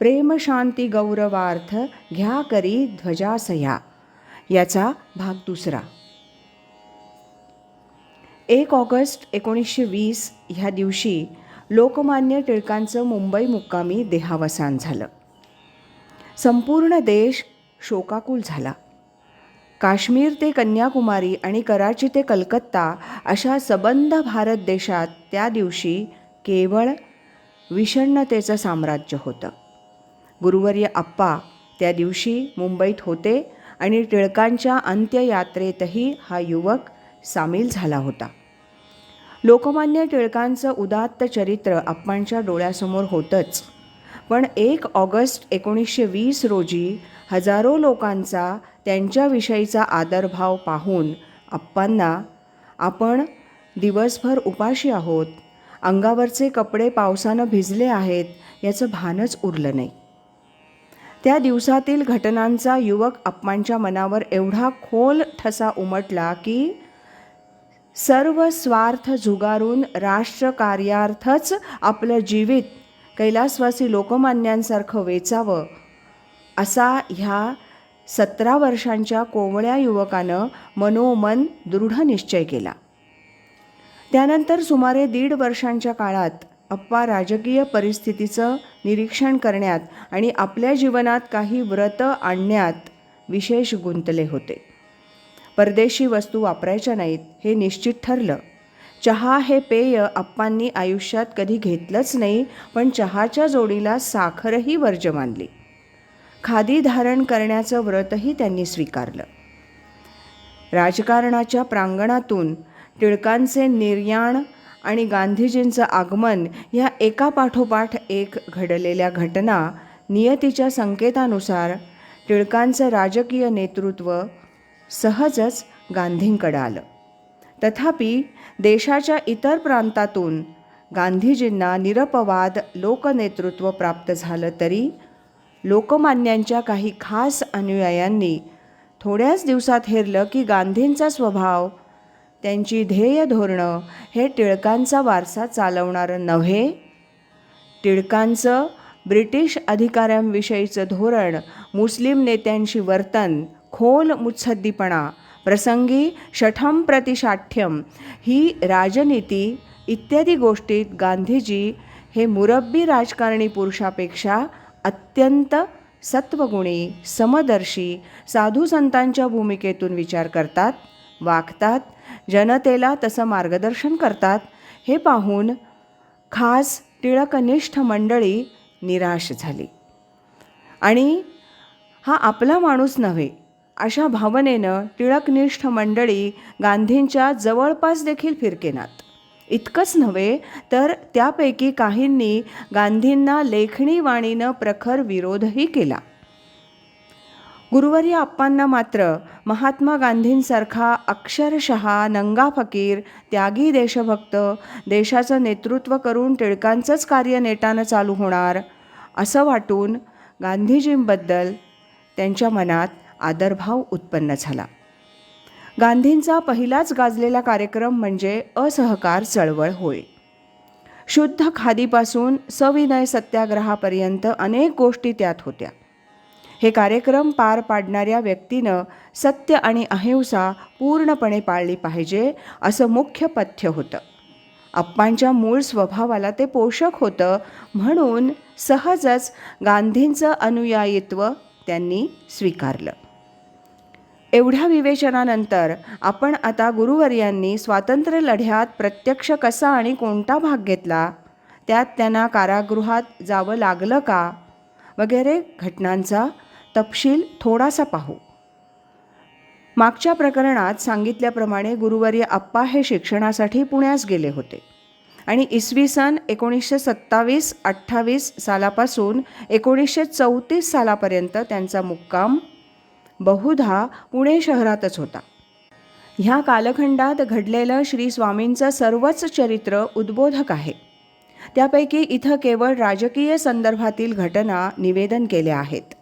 प्रेमशांती गौरवार्थ घ्या करी ध्वजासया. याचा भाग दुसरा. एक ऑगस्ट एकोणीसशे वीस ह्या दिवशी लोकमान्य टिळकांचं मुंबई मुक्कामी देहावसान झालं. संपूर्ण देश शोकाकुल झाला. काश्मीर ते कन्याकुमारी आणि कराची ते कलकत्ता अशा सबंध भारत देशात त्या दिवशी केवळ विषण्णतेचं साम्राज्य होतं. गुरुवर्य आप्पा त्या दिवशी मुंबईत होते आणि टिळकांच्या अंत्ययात्रेतही हा युवक सामील झाला होता. लोकमान्य टिळकांचं उदात्त चरित्र आप्पांच्या डोळ्यासमोर होतंच. पण एक ऑगस्ट एकोणीसशे वीस रोजी हजारो लोकांचा त्यांच्याविषयीचा आदरभाव पाहून आप्पांना आपण दिवसभर उपाशी आहोत अंगावरचे कपडे पावसानं भिजले आहेत याचं भानच उरलं नाही. त्या दिवसातील घटनांचा युवक अप्पांच्या मनावर एवढा खोल ठसा उमटला की सर्व स्वार्थ झुगारून राष्ट्रकार्यार्थच आपलं जीवित कैलासवासी लोकमान्यांसारखं वेचावं असा ह्या सतरा वर्षांच्या कोवळ्या युवकानं मनोमन दृढ निश्चय केला. त्यानंतर सुमारे दीड वर्षांच्या काळात अप्पा राजकीय परिस्थितीचं निरीक्षण करण्यात आणि आपल्या जीवनात काही व्रत आणण्यात विशेष गुंतले होते. परदेशी वस्तू वापरायच्या नाहीत हे निश्चित ठरलं. चहा हे पेय अप्पांनी आयुष्यात कधी घेतलंच नाही पण चहाच्या जोडीला साखरही वर्ज मानली. खादी धारण करण्याचं व्रतही त्यांनी स्वीकारलं. राजकारणाच्या प्रांगणातून टिळकांचे निर्याण आणि गांधीजींचं आगमन ह्या एकापाठोपाठ एक घडलेल्या घटना नियतीच्या संकेतानुसार टिळकांचं राजकीय नेतृत्व सहजच गांधींकडं आलं. तथापि देशाच्या इतर प्रांतातून गांधीजींना निरपवाद लोकनेतृत्व प्राप्त झालं तरी लोकमान्यांच्या काही खास अनुयायांनी थोड्याच दिवसात हेरलं की गांधींचा स्वभाव त्यांची ध्येय धोरणं हे टिळकांचा वारसा चालवणारं नव्हे? टिळकांचं ब्रिटिश अधिकाऱ्यांविषयीचं धोरण मुस्लिम नेत्यांशी वर्तन खोल मुत्सद्दीपणा प्रसंगी शठम प्रतिशाठ्यम ही राजनीती इत्यादी गोष्टीत गांधीजी हे मुरब्बी राजकारणी पुरुषापेक्षा अत्यंत सत्वगुणी समदर्शी साधू संतांच्या भूमिकेतून विचार करतात वागतात जनतेला तसं मार्गदर्शन करतात. हे पाहून खास टिळकनिष्ठ मंडळी निराश झाली. आणि हा आपला माणूस नव्हे अशा भावनेनं टिळकनिष्ठ मंडळी गांधींच्या जवळपास देखील फिरकेनात. इतकंच नव्हे तर त्यापैकी काहींनी गांधींना लेखणी वाणीनं प्रखर विरोधही केला. गुरुवर्य आप्पांना मात्र महात्मा गांधींसारखा अक्षरशः नंगा फकीर त्यागी देशभक्त देशाचं नेतृत्व करून टिळकांचंच कार्य नेटानं चालू होणार असं वाटून गांधीजींबद्दल त्यांच्या मनात आदरभाव उत्पन्न झाला. गांधींचा पहिलाच गाजलेला कार्यक्रम म्हणजे असहकार चळवळ होय. शुद्ध खादीपासून सविनय सत्याग्रहापर्यंत अनेक गोष्टी त्यात होत्या. हे कार्यक्रम पार पाडणाऱ्या व्यक्तीनं सत्य आणि अहिंसा पूर्णपणे पाळली पाहिजे असं मुख्य पथ्य होतं. अप्पांच्या मूळ स्वभावाला ते पोषक होतं म्हणून सहजच गांधींचं अनुयायित्व त्यांनी स्वीकारलं. एवढ्या विवेचनानंतर आपण आता गुरुवर्यांनी स्वातंत्र्य लढ्यात प्रत्यक्ष कसा आणि कोणता भाग घेतला त्यात त्यांना कारागृहात जावं लागलं का वगैरे घटनांचा तपशील थोडासा पाहू. मागच्या प्रकरणात सांगितल्याप्रमाणे गुरुवर्य आप्पा हे शिक्षणासाठी पुण्यास गेले होते आणि इसवी सन एकोणीसशे सत्तावीस अठ्ठावीस सालापासून एकोणीसशे चौतीस सालापर्यंत त्यांचा मुक्काम बहुधा पुणे शहरातच होता. ह्या कालखंडात घडलेलं श्री स्वामींचं सर्वच चरित्र उद्बोधक आहे. त्यापैकी इथं केवळ राजकीय संदर्भातील घटना निवेदन केल्या आहेत.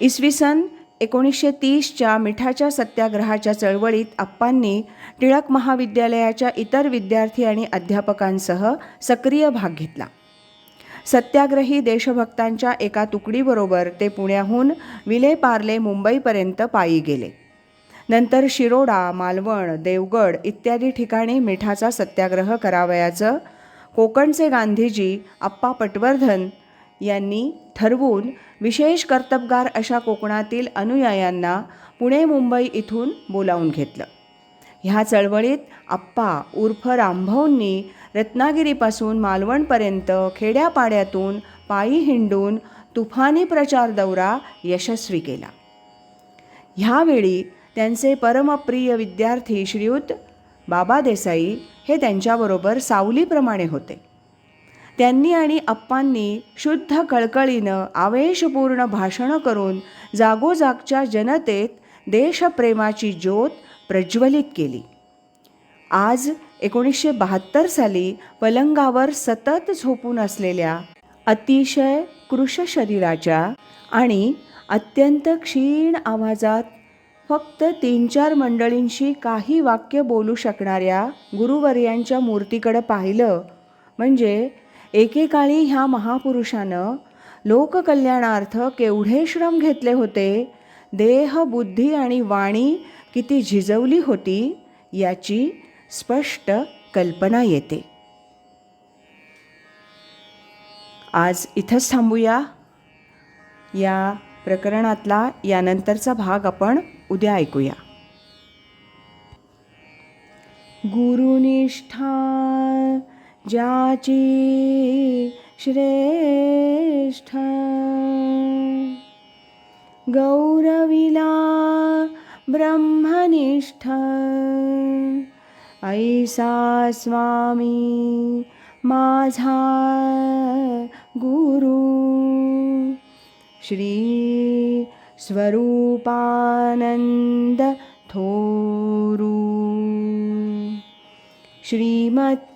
इसवी सन एकोणीसशे तीसच्या मिठाच्या सत्याग्रहाच्या चळवळीत आप्पांनी टिळक महाविद्यालयाच्या इतर विद्यार्थी आणि अध्यापकांसह सक्रिय भाग घेतला. सत्याग्रही देशभक्तांच्या एका तुकडीबरोबर ते पुण्याहून विलेपार्ले मुंबईपर्यंत पायी गेले. नंतर शिरोडा मालवण देवगड इत्यादी ठिकाणी मिठाचा सत्याग्रह करावयाचं कोकणचे गांधीजी आप्पा पटवर्धन यांनी ठरवून विशेष कर्तबगार अशा कोकणातील अनुयायांना पुणे मुंबई इथून बोलावून घेतलं. ह्या चळवळीत आप्पा उर्फ रामभाऊंनी रत्नागिरीपासून मालवणपर्यंत खेड्यापाड्यातून पायी हिंडून तुफानी प्रचार दौरा यशस्वी केला. ह्यावेळी त्यांचे परमप्रिय विद्यार्थी श्रीयुत बाबा देसाई हे त्यांच्याबरोबर सावलीप्रमाणे होते. त्यांनी आणि अप्पांनी शुद्ध कळकळीनं आवेशपूर्ण भाषणं करून जागोजागच्या जनतेत देशप्रेमाची ज्योत प्रज्वलित केली. आज एकोणीसशे बहात्तर साली पलंगावर सतत झोपून असलेल्या अतिशय कृश शरीराच्या आणि अत्यंत क्षीण आवाजात फक्त तीन चार मंडळींशी काही वाक्य बोलू शकणाऱ्या गुरुवर्यांच्या मूर्तीकडं पाहिलं म्हणजे एकेकाळी ह्या महापुरुषानं लोककल्याणार्थ केवढे श्रम घेतले होते? देह बुद्धी आणि वाणी किती झिजवली होती याची स्पष्ट कल्पना येते. आज इथंच थांबूया. या प्रकरणातला यानंतरचा भाग आपण उद्या ऐकूया. गुरुनिष्ठा ज्याची श्रेष्ठ गौरविला ब्रह्मनिष्ठ। ऐसा स्वामी माझा गुरु। श्री स्वरूपानंद थोरू। श्रीमत्